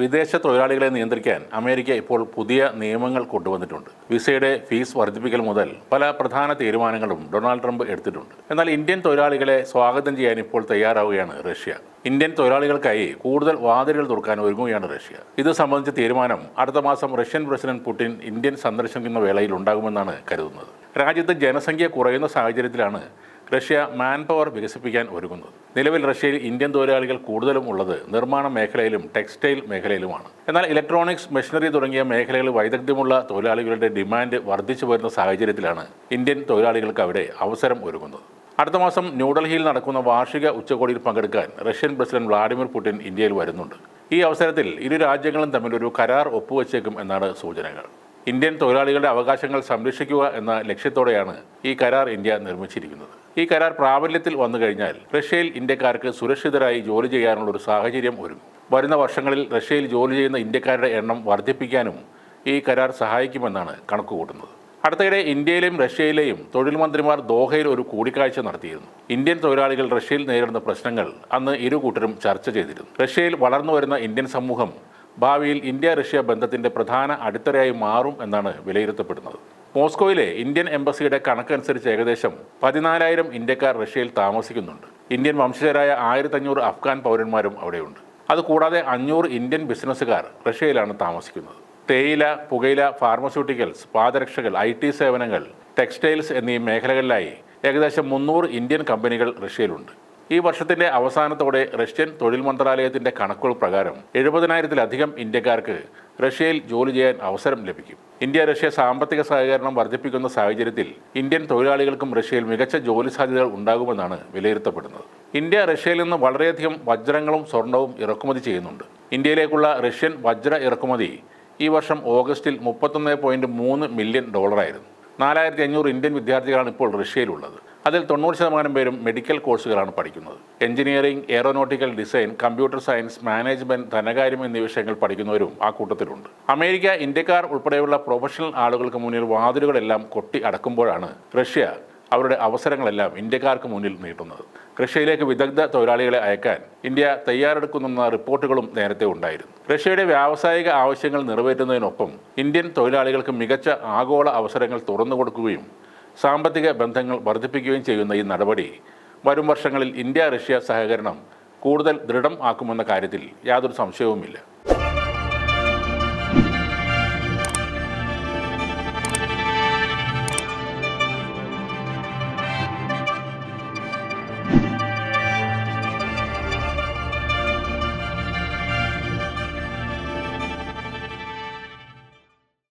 വിദേശ തൊഴിലാളികളെ നിയന്ത്രിക്കാൻ അമേരിക്ക ഇപ്പോൾ പുതിയ നിയമങ്ങൾ കൊണ്ടുവന്നിട്ടുണ്ട്. വിസയുടെ ഫീസ് വർദ്ധിപ്പിക്കൽ മുതൽ പല പ്രധാന തീരുമാനങ്ങളും ഡൊണാൾഡ് ട്രംപ് എടുത്തിട്ടുണ്ട്. എന്നാൽ ഇന്ത്യൻ തൊഴിലാളികളെ സ്വാഗതം ചെയ്യാൻ ഇപ്പോൾ തയ്യാറാവുകയാണ് റഷ്യ. ഇന്ത്യൻ തൊഴിലാളികൾക്കായി കൂടുതൽ വാതിലുകൾ തുറക്കാൻ ഒരുങ്ങുകയാണ് റഷ്യ. ഇത് സംബന്ധിച്ച തീരുമാനം അടുത്ത മാസം റഷ്യൻ പ്രസിഡന്റ് പുടിൻ ഇന്ത്യൻ സന്ദർശിക്കുന്ന വേളയിൽ ഉണ്ടാകുമെന്നാണ് കരുതുന്നത്. രാജ്യത്ത് ജനസംഖ്യ കുറയുന്ന സാഹചര്യത്തിലാണ് റഷ്യ മാൻ പവർ വികസിപ്പിക്കാൻ ഒരുങ്ങുന്നത് നിലവിൽ റഷ്യയിൽ ഇന്ത്യൻ തൊഴിലാളികൾ കൂടുതലും ഉള്ളത് നിർമ്മാണ മേഖലയിലും ടെക്സ്റ്റൈൽ മേഖലയിലുമാണ്. എന്നാൽ ഇലക്ട്രോണിക്സ് മെഷീനറി തുടങ്ങിയ മേഖലകളിൽ വൈദഗ്ധ്യമുള്ള തൊഴിലാളികളുടെ ഡിമാൻഡ് വർദ്ധിച്ചു വരുന്ന സാഹചര്യത്തിലാണ് ഇന്ത്യൻ തൊഴിലാളികൾക്ക് അവിടെ അവസരം ഒരുങ്ങുന്നത്. അടുത്ത മാസം ന്യൂഡൽഹിയിൽ നടക്കുന്ന വാർഷിക ഉച്ചകോടിയിൽ പങ്കെടുക്കാൻ റഷ്യൻ പ്രസിഡന്റ് വ്ളാഡിമിർ പുടിൻ ഇന്ത്യയിൽ വരുന്നുണ്ട്. ഈ അവസരത്തിൽ ഇരു രാജ്യങ്ങളും തമ്മിൽ ഒരു കരാർ ഒപ്പുവച്ചേക്കും എന്നാണ് സൂചനകൾ. ഇന്ത്യൻ തൊഴിലാളികളുടെ അവകാശങ്ങൾ സംരക്ഷിക്കുക എന്ന ലക്ഷ്യത്തോടെയാണ് ഈ കരാർ ഇന്ത്യ നിർമ്മിച്ചിരിക്കുന്നത്. ഈ കരാർ പ്രാബല്യത്തിൽ വന്നു കഴിഞ്ഞാൽ റഷ്യയിൽ ഇന്ത്യക്കാർക്ക് സുരക്ഷിതരായി ജോലി ചെയ്യാനുള്ള ഒരു സാഹചര്യം ഒരുങ്ങും. വരുന്ന വർഷങ്ങളിൽ റഷ്യയിൽ ജോലി ചെയ്യുന്ന ഇന്ത്യക്കാരുടെ എണ്ണം വർദ്ധിപ്പിക്കാനും ഈ കരാർ സഹായിക്കുമെന്നാണ് കണക്കുകൂട്ടുന്നത്. അടുത്തിടെ ഇന്ത്യയിലെയും റഷ്യയിലെയും തൊഴിൽ മന്ത്രിമാർ ദോഹയിൽ ഒരു കൂടിക്കാഴ്ച നടത്തിയിരുന്നു. ഇന്ത്യൻ തൊഴിലാളികൾ റഷ്യയിൽ നേരിടുന്ന പ്രശ്നങ്ങൾ അന്ന് ഇരു കൂട്ടരും ചർച്ച ചെയ്തിരുന്നു. റഷ്യയിൽ വളർന്നു വരുന്ന ഇന്ത്യൻ സമൂഹം ഭാവിയിൽ ഇന്ത്യ റഷ്യ ബന്ധത്തിന്റെ പ്രധാന അടിത്തറയായി മാറും എന്നാണ് വിലയിരുത്തപ്പെടുന്നത്. മോസ്കോയിലെ ഇന്ത്യൻ എംബസിയുടെ കണക്കനുസരിച്ച് ഏകദേശം പതിനാലായിരം ഇന്ത്യക്കാർ റഷ്യയിൽ താമസിക്കുന്നുണ്ട്. ഇന്ത്യൻ വംശജരായ ആയിരത്തഞ്ഞൂറ് അഫ്ഗാൻ പൗരന്മാരും അവിടെയുണ്ട്. അതുകൂടാതെ അഞ്ഞൂറ് ഇന്ത്യൻ ബിസിനസ്സുകാർ റഷ്യയിലാണ് താമസിക്കുന്നത്. തേയില പുകയില ഫാർമസ്യൂട്ടിക്കൽസ് പാദരക്ഷകൾ ഐ ടി സേവനങ്ങൾ ടെക്സ്റ്റൈൽസ് എന്നീ മേഖലകളിലായി ഏകദേശം മുന്നൂറ് ഇന്ത്യൻ കമ്പനികൾ റഷ്യയിലുണ്ട്. ഈ വർഷത്തിന്റെ അവസാനത്തോടെ റഷ്യൻ തൊഴിൽ മന്ത്രാലയത്തിന്റെ കണക്കുകൾ പ്രകാരം എഴുപതിനായിരത്തിലധികം ഇന്ത്യക്കാർക്ക് റഷ്യയിൽ ജോലി ചെയ്യാൻ അവസരം ലഭിക്കും. ഇന്ത്യ റഷ്യ സാമ്പത്തിക സഹകരണം വർദ്ധിപ്പിക്കുന്ന സാഹചര്യത്തിൽ ഇന്ത്യൻ തൊഴിലാളികൾക്കും റഷ്യയിൽ മികച്ച ജോലി സാധ്യതകൾ ഉണ്ടാകുമെന്നാണ് വിലയിരുത്തപ്പെടുന്നത്. ഇന്ത്യ റഷ്യയിൽ നിന്ന് വളരെയധികം വജ്രങ്ങളും സ്വർണവും ഇറക്കുമതി ചെയ്യുന്നുണ്ട്. ഇന്ത്യയിലേക്കുള്ള റഷ്യൻ വജ്ര ഇറക്കുമതി ഈ വർഷം ഓഗസ്റ്റിൽ മുപ്പത്തൊന്ന് പോയിന്റ് മൂന്ന് മില്യൺ ഡോളറായിരുന്നു. നാലായിരത്തി അഞ്ഞൂറ് ഇന്ത്യൻ വിദ്യാർത്ഥികളാണ് ഇപ്പോൾ റഷ്യയിലുള്ളത്. അതിൽ തൊണ്ണൂറ് ശതമാനം പേരും മെഡിക്കൽ കോഴ്സുകളാണ് പഠിക്കുന്നത്. Engineering aeronautical design computer science management ധനകാര്യം എന്നീ വിഷയങ്ങൾ പഠിക്കുന്നവരും ആ കൂട്ടത്തിലുണ്ട്. അമേരിക്ക ഇന്ത്യക്കാർ ഉൾപ്പെടെയുള്ള പ്രൊഫഷണൽ ആളുകൾക്ക് മുന്നിൽ വാതിലുകളെല്ലാം കൊട്ടി അടക്കുമ്പോഴാണ് റഷ്യ അവരുടെ അവസരങ്ങളെല്ലാം ഇന്ത്യക്കാർക്ക് മുന്നിൽ നീട്ടുന്നത്. റഷ്യയിലേക്ക് വിദഗ്ധ തൊഴിലാളികളെ അയക്കാൻ ഇന്ത്യ തയ്യാറെടുക്കുന്നെന്ന റിപ്പോർട്ടുകളും നേരത്തെ ഉണ്ടായിരുന്നു. റഷ്യയുടെ വ്യാവസായിക ആവശ്യങ്ങൾ നിറവേറ്റുന്നതിനൊപ്പം ഇന്ത്യൻ തൊഴിലാളികൾക്ക് മികച്ച ആഗോള അവസരങ്ങൾ തുറന്നു കൊടുക്കുകയും സാമ്പത്തിക ബന്ധങ്ങൾ വർദ്ധിപ്പിക്കുകയും ചെയ്യുന്ന ഈ നടപടി വരും വർഷങ്ങളിൽ ഇന്ത്യ റഷ്യ സഹകരണം കൂടുതൽ ദൃഢം ആക്കുമെന്ന കാര്യത്തിൽ യാതൊരു സംശയവുമില്ല.